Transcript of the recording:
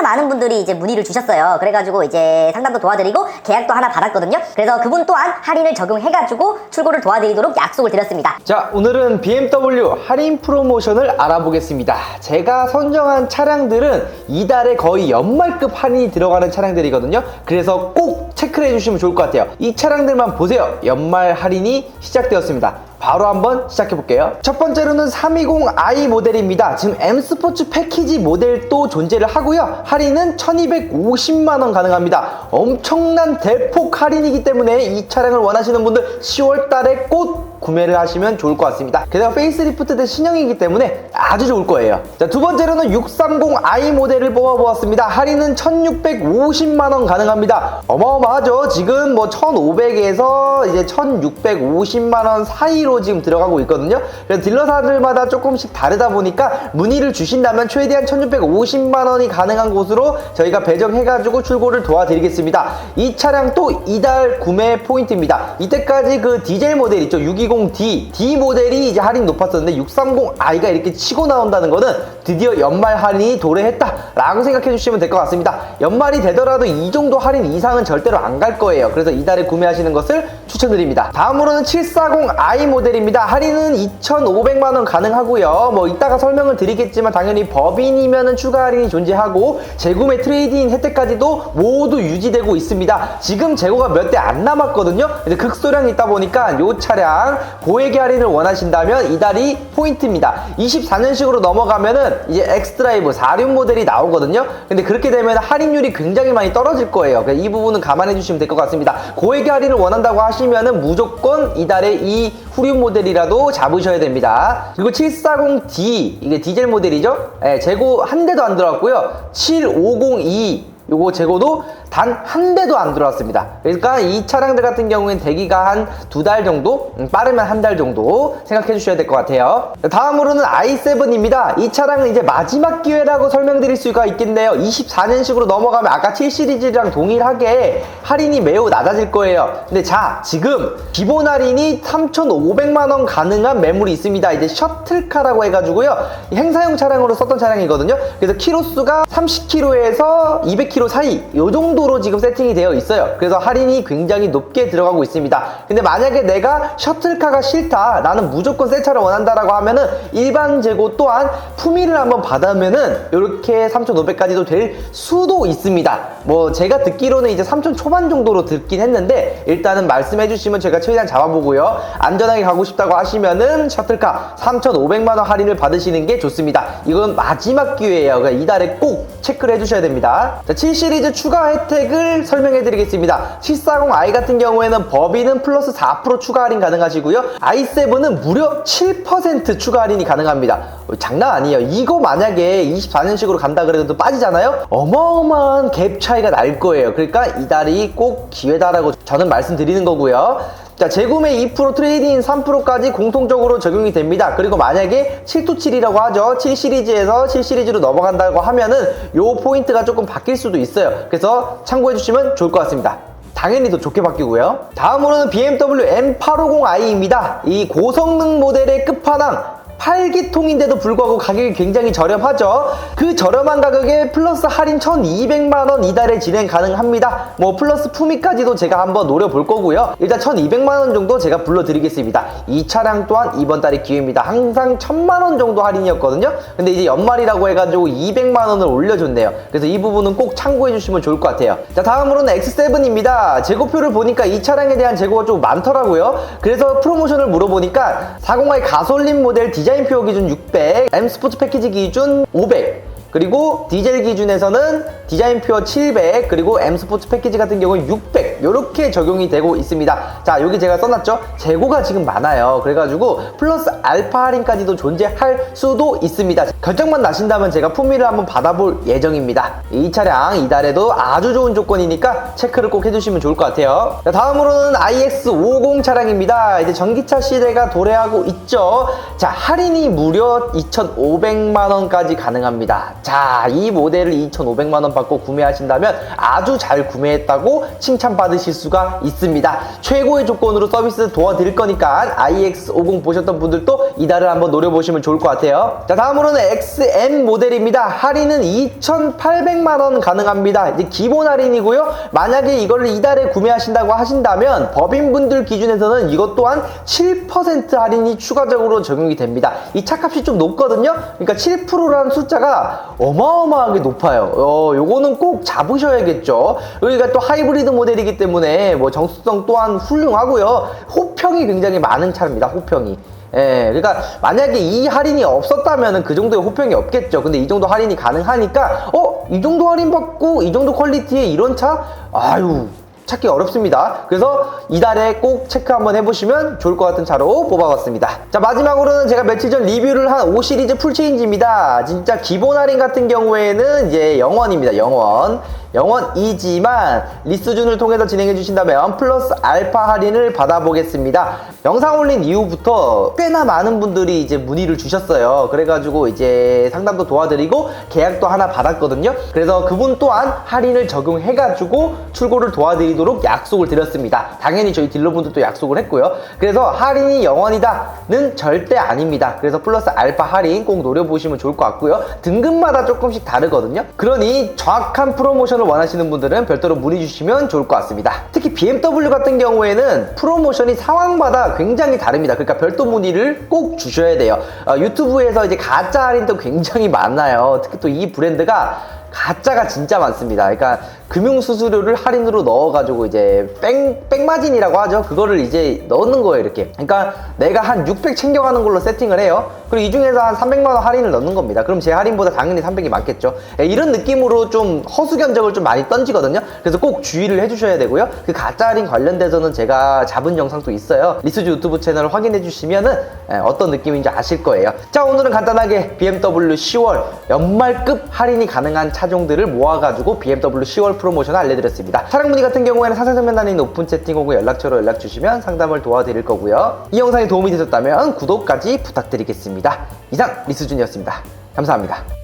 꽤나 많은 분들이 이제 문의를 주셨어요. 그래가지고 이제 상담도 도와드리고 계약도 하나 받았거든요. 그래서 그분 또한 할인을 적용해가지고 출고를 도와드리도록 약속을 드렸습니다. 자, 오늘은 BMW 할인 프로모션을 알아보겠습니다. 제가 선정한 차량들은 이달에 거의 연말급 할인이 들어가는 차량들이거든요. 그래서 꼭 체크를 해주시면 좋을 것 같아요. 이 차량들만 보세요. 연말 할인이 시작되었습니다. 바로 한번 시작해 볼게요. 첫 번째로는 320i 모델입니다. 지금 M 스포츠 패키지 모델도 존재를 하고요. 할인은 1250만 원 가능합니다. 엄청난 대폭 할인이기 때문에 이 차량을 원하시는 분들 10월 달에 꼭 구매를 하시면 좋을 것 같습니다. 게다가 페이스리프트 된 신형이기 때문에 아주 좋을 거예요. 자, 두 번째로는 630i 모델을 뽑아보았습니다. 할인은 1650만원 가능합니다. 어마어마하죠? 지금 뭐 1500에서 이제 1650만원 사이로 지금 들어가고 있거든요. 그래서 딜러사들마다 조금씩 다르다 보니까 문의를 주신다면 최대한 1650만원이 가능한 곳으로 저희가 배정해가지고 출고를 도와드리겠습니다. 이 차량 또 이달 구매 포인트입니다. 이때까지 그 디젤 모델 있죠? 620D. D 모델이 이제 할인 높았었는데 630i가 이렇게 치고 나온다는 거는 드디어 연말 할인이 도래했다라고 생각해 주시면 될 것 같습니다. 연말이 되더라도 이 정도 할인 이상은 절대로 안 갈 거예요. 그래서 이달에 구매하시는 것을 추천드립니다. 다음으로는 740i 모델입니다. 할인은 2,500만 원 가능하고요. 뭐 이따가 설명을 드리겠지만 당연히 법인이면은 추가 할인이 존재하고 재구매 트레이드인 혜택까지도 모두 유지되고 있습니다. 지금 재고가 몇 대 안 남았거든요. 근데 극소량이 있다 보니까 이 차량 고액의 할인을 원하신다면 이달이 포인트입니다. 24년식으로 넘어가면은 이제 엑스드라이브 4륜 모델이 나오거든요. 근데 그렇게 되면 할인율이 굉장히 많이 떨어질 거예요. 그러니까 이 부분은 감안해 주시면 될 것 같습니다. 고액의 할인을 원한다고 하시면은 무조건 이달에 이 후륜 모델이라도 잡으셔야 됩니다. 그리고 740D 이게 디젤 모델이죠. 예, 재고 한 대도 안 들어갔고요. 7502 요거 재고도 단 한 대도 안 들어왔습니다. 그러니까 이 차량들 같은 경우에는 대기가 한 두 달 정도, 음, 빠르면 한 달 정도 생각해 주셔야 될 것 같아요. 다음으로는 i7입니다. 이 차량은 이제 마지막 기회라고 설명드릴 수가 있겠네요. 24년식으로 넘어가면 아까 7 시리즈랑 동일하게 할인이 매우 낮아질 거예요. 근데 자, 지금 기본 할인이 3,500만 원 가능한 매물이 있습니다. 이제 셔틀카라고 해가지고요. 행사용 차량으로 썼던 차량이거든요. 그래서 키로수가 30km에서 200km 사이 요 정도로 지금 세팅이 되어 있어요. 그래서 할인이 굉장히 높게 들어가고 있습니다. 근데 만약에 내가 셔틀카가 싫다, 나는 무조건 새 차를 원한다라고 하면은 일반 재고 또한 품위를 한번 받으면은 이렇게 3,500까지도 될 수도 있습니다. 뭐 제가 듣기로는 이제 3,000 초반 정도로 듣긴 했는데 일단은 말씀해 주시면 제가 최대한 잡아보고요. 안전하게 가고 싶다고 하시면은 셔틀카 3,500만 원 할인을 받으시는 게 좋습니다. 이건 마지막 기회예요. 그러니까 이달에 꼭 체크를 해주셔야 됩니다. 자, 7 시리즈 추가 혜택을 설명해 드리겠습니다. 740i 같은 경우에는 법인은 플러스 4% 추가 할인 가능하시고요. i7은 무려 7% 추가 할인이 가능합니다. 어, 장난 아니에요. 이거 만약에 24년식으로 간다 그래도 빠지잖아요? 어마어마한 갭 차이가 날 거예요. 그러니까 이달이 꼭 기회다라고 저는 말씀드리는 거고요. 자, 재구매 2% 트레이딩 3%까지 공통적으로 적용이 됩니다. 그리고 만약에 727이라고 하죠. 7 시리즈에서 7 시리즈로 넘어간다고 하면은 요 포인트가 조금 바뀔 수도 있어요. 그래서 참고해 주시면 좋을 것 같습니다. 당연히 더 좋게 바뀌고요. 다음으로는 BMW M850i입니다. 이 고성능 모델의 끝판왕 8기통인데도 불구하고 가격이 굉장히 저렴하죠. 그 저렴한 가격에 플러스 할인 1200만원 이달에 진행 가능합니다. 뭐 플러스 품위까지도 제가 한번 노려볼 거고요. 일단 1200만원 정도 제가 불러드리겠습니다. 이 차량 또한 이번 달의 기회입니다. 항상 1000만원 정도 할인이었거든요. 근데 이제 연말이라고 해가지고 200만원을 올려줬네요. 그래서 이 부분은 꼭 참고해 주시면 좋을 것 같아요. 자 다음으로는 X7입니다. 재고표를 보니까 이 차량에 대한 재고가 좀 많더라고요. 그래서 프로모션을 물어보니까 40i 가솔린 모델 디자인 디자인표 기준 600, M 스포츠 패키지 기준 500, 그리고 디젤 기준에서는 디자인표 700 그리고 M 스포츠 패키지 같은 경우는 600 이렇게 적용이 되고 있습니다. 자 여기 제가 써놨죠? 재고가 지금 많아요. 그래가지고 플러스 알파 할인까지도 존재할 수도 있습니다. 결정만 나신다면 제가 품위를 한번 받아볼 예정입니다. 이 차량 이달에도 아주 좋은 조건이니까 체크를 꼭 해주시면 좋을 것 같아요. 자, 다음으로는 iX50 차량입니다. 이제 전기차 시대가 도래하고 있죠? 자 할인이 무려 2,500만 원까지 가능합니다 자, 이 모델을 2,500만 원 받고 구매하신다면 아주 잘 구매했다고 칭찬받을 받으실 수가 있습니다. 최고의 조건으로 서비스 도와드릴 거니까 iX50 보셨던 분들도 이달을 한번 노려보시면 좋을 것 같아요. 자, 다음으로는 XM 모델입니다. 할인은 2,800만 원 가능합니다. 이제 기본 할인이고요. 만약에 이거를 이달에 구매하신다고 하신다면 법인분들 기준에서는 이것 또한 7% 할인이 추가적으로 적용이 됩니다. 이 차값이 좀 높거든요. 그러니까 7%라는 숫자가 어마어마하게 높아요. 어, 요거는 꼭 잡으셔야겠죠. 여기가 또 하이브리드 모델이기 때문에 뭐 정수성 또한 훌륭하고요. 호평이 굉장히 많은 차입니다. 호평이. 예, 그러니까 만약에 이 할인이 없었다면 그 정도의 호평이 없겠죠. 근데 이 정도 할인이 가능하니까 어, 이 정도 할인 받고 이 정도 퀄리티의 이런 차 아유, 찾기 어렵습니다. 그래서 이달에 꼭 체크 한번 해보시면 좋을 것 같은 차로 뽑아봤습니다. 자, 마지막으로는 제가 며칠 전 리뷰를 한 5 시리즈 풀체인지입니다. 진짜 기본 할인 같은 경우에는 이제 영원입니다. 영원. 영원이지만 리스준을 통해서 진행해 주신다면 플러스 알파 할인을 받아보겠습니다. 영상 올린 이후부터 꽤나 많은 분들이 이제 문의를 주셨어요. 그래가지고 이제 상담도 도와드리고 계약도 하나 받았거든요. 그래서 그분 또한 할인을 적용해가지고 출고를 도와드리도록 약속을 드렸습니다. 당연히 저희 딜러분들도 약속을 했고요. 그래서 할인이 영원이다는 절대 아닙니다. 그래서 플러스 알파 할인 꼭 노려보시면 좋을 것 같고요. 등급마다 조금씩 다르거든요. 그러니 정확한 프로모션 을 원하시는 분들은 별도로 문의 주시면 좋을 것 같습니다. 특히 BMW 같은 경우에는 프로모션이 상황마다 굉장히 다릅니다. 그러니까 별도 문의를 꼭 주셔야 돼요. 어, 유튜브에서 이제 가짜 할인도 굉장히 많아요. 특히 또 이 브랜드가 가짜가 진짜 많습니다. 그러니까 금융 수수료를 할인으로 넣어가지고 이제 뺑 백마진이라고 하죠. 그거를 이제 넣는 거예요, 이렇게. 그러니까 내가 한 600 챙겨가는 걸로 세팅을 해요. 그리고 이 중에서 한 300만 원 할인을 넣는 겁니다. 그럼 제 할인보다 당연히 300이 많겠죠. 예, 이런 느낌으로 좀 허수 견적을 좀 많이 던지거든요. 그래서 꼭 주의를 해주셔야 되고요. 그 가짜 할인 관련돼서는 제가 잡은 영상도 있어요. 리스즈 유튜브 채널 확인해 주시면은 예, 어떤 느낌인지 아실 거예요. 자, 오늘은 간단하게 BMW 10월 연말급 할인이 가능한 차 종들을 모아가지고 BMW 10월 프로모션을 알려드렸습니다. 차량 문의 같은 경우에는 면단에 있는 오픈 채팅 혹은 연락처로 연락 주시면 상담을 도와드릴 거고요. 이 영상이 도움이 되셨다면 구독까지 부탁드리겠습니다. 이상 리스준이었습니다. 감사합니다.